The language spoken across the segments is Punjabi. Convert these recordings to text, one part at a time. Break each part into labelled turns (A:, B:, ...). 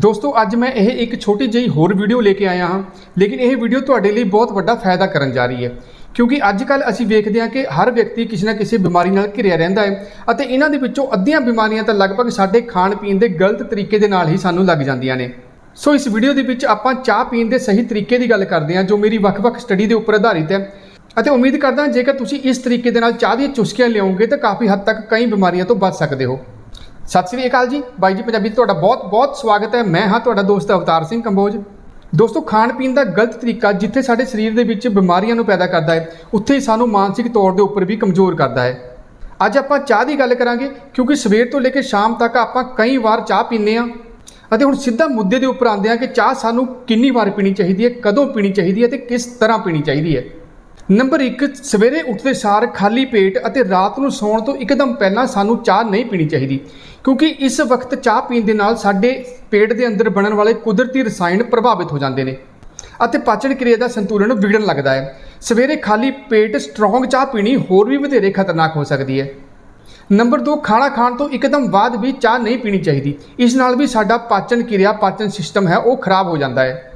A: ਦੋਸਤੋ, ਅੱਜ ਮੈਂ ਇਹ ਇੱਕ ਛੋਟੀ ਜਿਹੀ ਹੋਰ ਵੀਡੀਓ ਲੈ ਕੇ ਆਇਆ ਹਾਂ। ਲੇਕਿਨ ਇਹ ਵੀਡੀਓ ਤੁਹਾਡੇ ਲਈ ਬਹੁਤ ਵੱਡਾ ਫਾਇਦਾ ਕਰਨ ਜਾ ਰਹੀ ਹੈ। ਕਿਉਂਕਿ ਅੱਜ ਕੱਲ ਅਸੀਂ ਵੇਖਦੇ ਹਾਂ ਕਿ ਹਰ ਵਿਅਕਤੀ ਕਿਸੇ ਨਾ ਕਿਸੇ ਬਿਮਾਰੀ ਨਾਲ ਘਿਰਿਆ ਰਹਿੰਦਾ ਹੈ ਅਤੇ ਇਹਨਾਂ ਦੇ ਵਿੱਚੋਂ ਅੱਧੀਆਂ ਬਿਮਾਰੀਆਂ ਤਾਂ ਲਗਭਗ ਸਾਡੇ ਖਾਣ ਪੀਣ ਦੇ ਗਲਤ ਤਰੀਕੇ ਦੇ ਨਾਲ ਹੀ ਸਾਨੂੰ ਲੱਗ ਜਾਂਦੀਆਂ ਨੇ। ਸੋ, ਇਸ ਵੀਡੀਓ ਦੇ ਵਿੱਚ ਆਪਾਂ ਚਾਹ ਪੀਣ ਦੇ ਸਹੀ ਤਰੀਕੇ ਦੀ ਗੱਲ ਕਰਦੇ ਹਾਂ, ਜੋ ਮੇਰੀ ਵੱਖ-ਵੱਖ ਸਟੱਡੀ ਦੇ ਉੱਪਰ ਆਧਾਰਿਤ ਹੈ। ਅਤੇ ਉਮੀਦ ਕਰਦਾ ਜੇਕਰ ਤੁਸੀਂ ਇਸ ਤਰੀਕੇ ਦੇ ਨਾਲ ਚਾਹ ਦੀਆਂ ਚੁਸਕੀਆਂ ਲਿਆਓਗੇ ਤਾਂ ਕਾਫੀ ਹੱਦ ਤੱਕ ਕਈ ਬਿਮਾਰੀਆਂ ਤੋਂ ਬਚ ਸਕਦੇ ਹੋ। ਸਤਿ ਸ੍ਰੀ ਅਕਾਲ ਜੀ। ਬਾਈ ਜੀ, ਪੰਜਾਬੀ 'ਚ ਤੁਹਾਡਾ ਬਹੁਤ-ਬਹੁਤ ਸਵਾਗਤ ਹੈ। ਮੈਂ ਹਾਂ ਤੁਹਾਡਾ ਦੋਸਤ ਅਵਤਾਰ ਸਿੰਘ ਕੰਬੋਜ। ਦੋਸਤੋ, ਖਾਣ ਪੀਣ ਦਾ ਗਲਤ ਤਰੀਕਾ ਜਿੱਥੇ ਸਾਡੇ ਸਰੀਰ ਦੇ ਵਿੱਚ ਬਿਮਾਰੀਆਂ ਨੂੰ ਪੈਦਾ ਕਰਦਾ ਹੈ, ਉੱਥੇ ਹੀ ਸਾਨੂੰ ਮਾਨਸਿਕ ਤੌਰ ਦੇ ਉੱਪਰ ਵੀ ਕਮਜ਼ੋਰ ਕਰਦਾ ਹੈ। ਅੱਜ ਆਪਾਂ ਚਾਹ ਦੀ ਗੱਲ ਕਰਾਂਗੇ, ਕਿਉਂਕਿ ਸਵੇਰ ਤੋਂ ਲੈ ਕੇ ਸ਼ਾਮ ਤੱਕ ਆਪਾਂ ਕਈ ਵਾਰ ਚਾਹ ਪੀਂਦੇ ਹਾਂ। ਅਤੇ ਹੁਣ ਸਿੱਧਾ ਮੁੱਦੇ ਦੇ ਉੱਪਰ ਆਉਂਦੇ ਹਾਂ ਕਿ ਚਾਹ ਸਾਨੂੰ ਕਿੰਨੀ ਵਾਰ ਪੀਣੀ ਚਾਹੀਦੀ ਹੈ, ਕਦੋਂ ਪੀਣੀ ਚਾਹੀਦੀ ਹੈ ਤੇ ਕਿਸ ਤਰ੍ਹਾਂ ਪੀਣੀ ਚਾਹੀਦੀ ਹੈ। ਨੰਬਰ 1 ਸਵੇਰੇ ਉੱਠਦੇ ਸਾਰ ਖਾਲੀ ਪੇਟ ਅਤੇ ਰਾਤ ਨੂੰ ਸੌਣ ਤੋਂ ਇੱਕਦਮ ਪਹਿਲਾਂ ਸਾਨੂੰ ਚਾਹ ਨਹੀਂ ਪੀਣੀ ਚਾਹੀਦੀ, ਕਿਉਂਕਿ ਇਸ ਵਕਤ ਚਾਹ ਪੀਣ ਦੇ ਨਾਲ ਸਾਡੇ ਪੇਟ ਦੇ ਅੰਦਰ ਬਣਨ ਵਾਲੇ ਕੁਦਰਤੀ ਰਸਾਇਣ ਪ੍ਰਭਾਵਿਤ ਹੋ ਜਾਂਦੇ ਨੇ ਅਤੇ ਪਾਚਨ ਕਿਰਿਆ ਦਾ ਸੰਤੁਲਨ ਵਿਗੜਨ ਲੱਗਦਾ ਹੈ। ਸਵੇਰੇ ਖਾਲੀ ਪੇਟ ਸਟਰੋਂਗ ਚਾਹ ਪੀਣੀ ਹੋਰ ਵੀ ਵਧੇਰੇ ਖਤਰਨਾਕ ਹੋ ਸਕਦੀ ਹੈ। ਨੰਬਰ 2 ਖਾਣਾ ਖਾਣ ਤੋਂ ਇੱਕਦਮ ਬਾਅਦ ਵੀ ਚਾਹ ਨਹੀਂ ਪੀਣੀ ਚਾਹੀਦੀ, ਇਸ ਨਾਲ ਵੀ ਸਾਡਾ ਪਾਚਨ ਕਿਰਿਆ, ਪਾਚਨ ਸਿਸਟਮ ਹੈ, ਉਹ ਖਰਾਬ ਹੋ ਜਾਂਦਾ ਹੈ।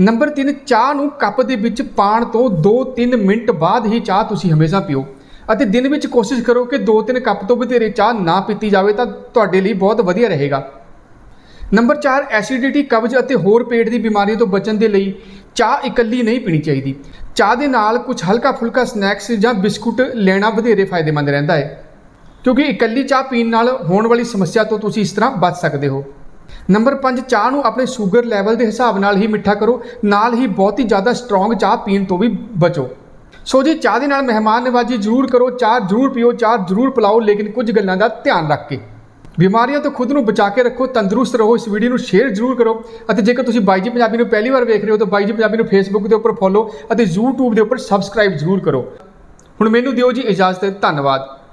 A: ਨੰਬਰ 3 ਚਾਹ ਨੂੰ ਕੱਪ ਦੇ ਵਿੱਚ ਪਾਣ ਤੋਂ 2-3 ਮਿੰਟ ਬਾਅਦ ਹੀ ਚਾਹ ਤੁਸੀਂ ਹਮੇਸ਼ਾ ਪੀਓ। ਅਤੇ ਦਿਨ ਵਿੱਚ ਕੋਸ਼ਿਸ਼ ਕਰੋ ਕਿ 2-3 ਕੱਪ ਤੋਂ ਵਧੇਰੇ ਚਾਹ ਨਾ ਪੀਤੀ ਜਾਵੇ ਤਾਂ ਤੁਹਾਡੇ ਲਈ ਬਹੁਤ ਵਧੀਆ ਰਹੇਗਾ। ਨੰਬਰ 4 ਐਸਿਡਿਟੀ, ਕਬਜ਼ ਅਤੇ ਹੋਰ ਪੇਟ ਦੀ ਬਿਮਾਰੀਆਂ ਤੋਂ ਬਚਣ ਦੇ ਲਈ ਚਾਹ ਇਕੱਲੀ ਨਹੀਂ ਪੀਣੀ ਚਾਹੀਦੀ। ਚਾਹ ਦੇ ਨਾਲ ਕੁਝ ਹਲਕਾ ਫੁਲਕਾ ਸਨੈਕਸ ਜਾਂ ਬਿਸਕੁਟ ਲੈਣਾ ਵਧੇਰੇ ਫਾਇਦੇਮੰਦ ਰਹਿੰਦਾ ਹੈ। ਕਿਉਂਕਿ ਇਕੱਲੀ ਚਾਹ ਪੀਣ ਨਾਲ ਹੋਣ ਵਾਲੀ ਸਮੱਸਿਆ ਤੋਂ ਤੁਸੀਂ ਇਸ ਤਰ੍ਹਾਂ ਬਚ ਸਕਦੇ ਹੋ। ਨੰਬਰ 5 ਚਾਹ ਨੂੰ ਆਪਣੇ ਸ਼ੂਗਰ ਲੈਵਲ ਦੇ ਹਿਸਾਬ ਨਾਲ ਹੀ ਮਿੱਠਾ ਕਰੋ, ਨਾਲ ਹੀ ਬਹੁਤ ਹੀ ਜ਼ਿਆਦਾ ਸਟਰੋਂਗ ਚਾਹ ਪੀਣ ਤੋਂ ਵੀ ਬਚੋ। ਸੋ ਜੀ, ਚਾਹ ਦੇ ਨਾਲ ਮਹਿਮਾਨ ਨਵਾਜੀ ਜ਼ਰੂਰ ਕਰੋ, ਚਾਹ ਜ਼ਰੂਰ ਪੀਓ, ਚਾਹ ਜ਼ਰੂਰ ਪਿਲਾਓ, ਲੇਕਿਨ ਕੁਝ ਗੱਲਾਂ ਦਾ ਧਿਆਨ ਰੱਖ ਕੇ। ਬਿਮਾਰੀਆਂ ਤੋਂ ਖੁਦ ਨੂੰ ਬਚਾ ਕੇ ਰੱਖੋ, ਤੰਦਰੁਸਤ ਰਹੋ, ਇਸ ਵੀਡੀਓ ਨੂੰ ਸ਼ੇਅਰ ਜ਼ਰੂਰ ਕਰੋ। ਅਤੇ ਜੇਕਰ ਤੁਸੀਂ ਬਾਈ ਜੀ ਪੰਜਾਬੀ ਨੂੰ ਪਹਿਲੀ ਵਾਰ ਵੇਖ ਰਹੇ ਹੋ, ਤਾਂ ਬਾਈ ਜੀ ਪੰਜਾਬੀ ਨੂੰ ਫੇਸਬੁੱਕ ਦੇ ਉੱਪਰ ਫੋਲੋ ਅਤੇ YouTube ਦੇ ਉੱਪਰ ਸਬਸਕ੍ਰਾਈਬ ਜ਼ਰੂਰ ਕਰੋ। ਹੁਣ ਮੈਨੂੰ ਦਿਓ ਜੀ ਇਜਾਜ਼ਤ, ਧੰਨਵਾਦ।